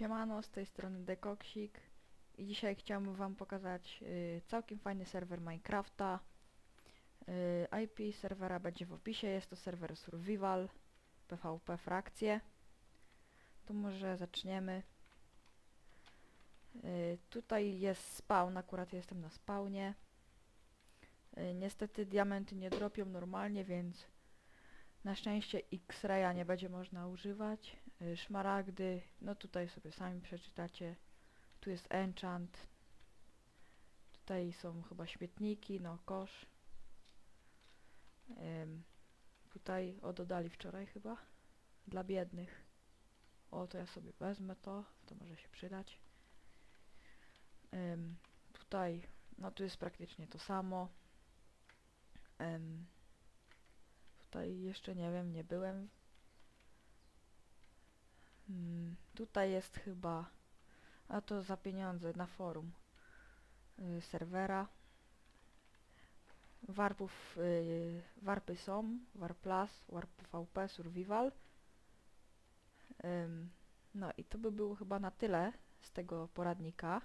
Siemano, z tej strony Dekoksik i dzisiaj chciałbym wam pokazać y, całkiem fajny serwer Minecrafta. Y, IP serwera będzie w opisie, jest to serwer Survival, PvP frakcje. Tu może zaczniemy. Y, tutaj jest spawn, akurat jestem na spawnie. Y, niestety diamenty nie dropią normalnie, więc na szczęście X-raya nie będzie można używać. Y, Szmaragdy, no tutaj sobie sami przeczytacie. Tu jest enchant. Tutaj są chyba śmietniki, no kosz. Ym, tutaj o dodali wczoraj chyba. Dla biednych. O, to ja sobie wezmę to, to może się przydać. Ym, tutaj, no tu jest praktycznie to samo. Ym, Tutaj jeszcze nie wiem, nie byłem. Hmm, tutaj jest chyba, a to za pieniądze na forum y, serwera. Warpów, y, warpy są, Plus, Warp PvP, Survival. Ym, no i to by było chyba na tyle z tego poradnika.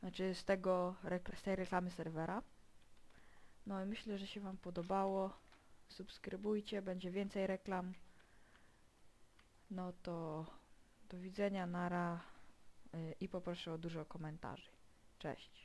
Znaczy z tego, z tej reklamy serwera. No i myślę, że się Wam podobało subskrybujcie, będzie więcej reklam. No to do widzenia, nara y, i poproszę o dużo komentarzy. Cześć.